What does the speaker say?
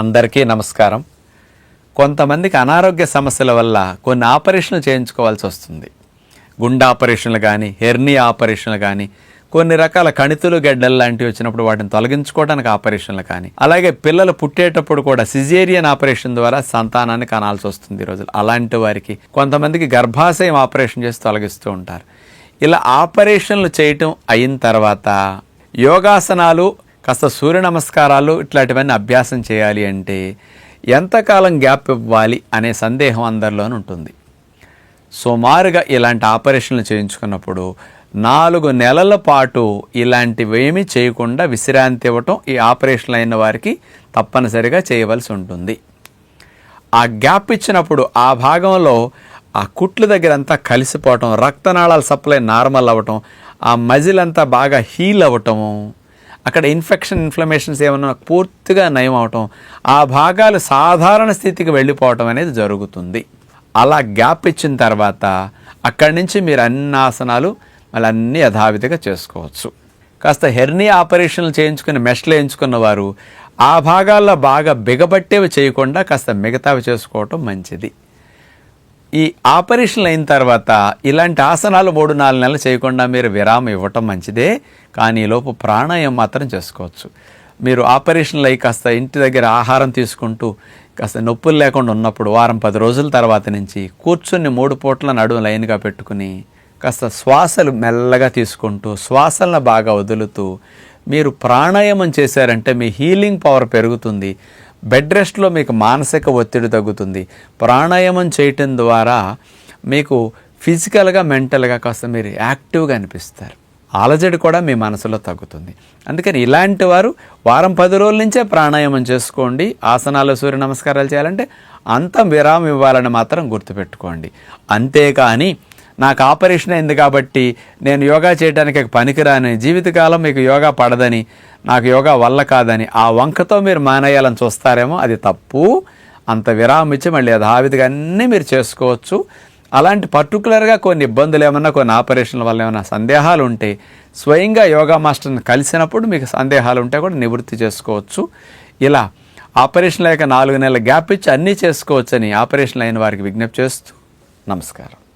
అందరికీ నమస్కారం. కొంతమందికి అనారోగ్య సమస్యల వల్ల కొన్ని ఆపరేషన్లు చేయించుకోవాల్సి వస్తుంది. గుండె ఆపరేషన్లు కానీ హెర్నీ ఆపరేషన్లు కానీ కొన్ని రకాల కణితులు గడ్డలు లాంటివి వచ్చినప్పుడు వాటిని తొలగించుకోవడానికి ఆపరేషన్లు కానీ అలాగే పిల్లలు పుట్టేటప్పుడు కూడా సిజేరియన్ ఆపరేషన్ ద్వారా సంతానాన్ని కనాల్సి వస్తుంది ఈ రోజులు. అలాంటి వారికి కొంతమందికి గర్భాశయం ఆపరేషన్ చేసి తొలగిస్తూ ఉంటారు. ఇలా ఆపరేషన్లు చేయటం అయిన తర్వాత యోగాసనాలు కాస్త సూర్య నమస్కారాలు ఇట్లాంటివన్నీ అభ్యాసం చేయాలి అంటే ఎంతకాలం గ్యాప్ ఇవ్వాలి అనే సందేహం అందరిలోనూ ఉంటుంది. సుమారుగా ఇలాంటి ఆపరేషన్లు చేయించుకున్నప్పుడు నాలుగు నెలల పాటు ఇలాంటివేమీ చేయకుండా విశ్రాంతి ఇవ్వటం ఈ ఆపరేషన్లు అయిన వారికి తప్పనిసరిగా చేయవలసి ఉంటుంది. ఆ గ్యాప్ ఇచ్చినప్పుడు ఆ భాగంలో ఆ కుట్ల దగ్గర అంతా కలిసిపోవటం రక్తనాళాల సప్లై నార్మల్ అవ్వటం ఆ మజిల్ అంతా బాగా హీల్ అవ్వటము అక్కడ ఇన్ఫెక్షన్ ఇన్ఫ్లమేషన్స్ ఏమన్నా పూర్తిగా నయం అవటం ఆ భాగాలు సాధారణ స్థితికి వెళ్ళిపోవటం అనేది జరుగుతుంది. అలా గ్యాప్ ఇచ్చిన తర్వాత అక్కడి నుంచి మీరు అన్ని ఆసనాలు మళ్ళీ అన్నీ యథావిధిగా చేసుకోవచ్చు. కాస్త హెర్నీ ఆపరేషన్లు చేయించుకుని మెష్లు వేయించుకున్న వారు ఆ భాగాల్లో బాగా బిగబట్టేవి చేయకుండా కాస్త మిగతావి చేసుకోవటం మంచిది. ఈ ఆపరేషన్లు అయిన తర్వాత ఇలాంటి ఆసనాలు మూడు నాలుగు నెలలు చేయకుండా మీరు విరామం ఇవ్వటం మంచిదే. కానీ ఈ లోపు ప్రాణాయామం మాత్రం చేసుకోవచ్చు. మీరు ఆపరేషన్లు అయి కాస్త ఇంటి దగ్గర ఆహారం తీసుకుంటూ కాస్త నొప్పులు లేకుండా ఉన్నప్పుడు వారం పది రోజుల తర్వాత నుంచి కూర్చుని మూడు పూట్ల నడుము లైన్గా పెట్టుకుని కాస్త శ్వాసలు మెల్లగా తీసుకుంటూ శ్వాసలను బాగా వదులుతూ మీరు ప్రాణాయామం చేశారంటే మీ హీలింగ్ పవర్ పెరుగుతుంది. బెడ్ రెస్ట్లో మీకు మానసిక ఒత్తిడి తగ్గుతుంది. ప్రాణాయామం చేయటం ద్వారా మీకు ఫిజికల్గా మెంటల్గా కాస్త మీరు యాక్టివ్గా అనిపిస్తారు. అలజడి కూడా మీ మనసులో తగ్గుతుంది. అందుకని ఇలాంటి వారు వారం పది రోజుల నుంచే ప్రాణాయామం చేసుకోండి. ఆసనాలు సూర్య నమస్కారాలు చేయాలంటే అంత విరామం ఇవ్వాలని మాత్రం గుర్తుపెట్టుకోండి. అంతేకాని నాకు ఆపరేషన్ అయింది కాబట్టి నేను యోగా చేయడానికి పనికిరాని. జీవితకాలం మీకు యోగా పడదని నాకు యోగా వల్ల కాదని ఆ వంకతో మీరు మానేయాలని చూస్తారేమో అది తప్పు. అంత విరామం ఇచ్చి మళ్ళీ యథావిధిగా అన్నీ మీరు చేసుకోవచ్చు. అలాంటి పర్టికులర్గా కొన్ని ఇబ్బందులు ఏమన్నా కొన్ని ఆపరేషన్ల వల్ల ఏమైనా సందేహాలు ఉంటే స్వయంగా యోగా మాస్టర్ని కలిసినప్పుడు మీకు సందేహాలు ఉంటే కూడా నివృత్తి చేసుకోవచ్చు. ఇలా ఆపరేషన్ లేక నాలుగు నెలల గ్యాప్ ఇచ్చి అన్నీ చేసుకోవచ్చని ఆపరేషన్ అయిన వారికి విజ్ఞప్తి చేస్తూ నమస్కారం.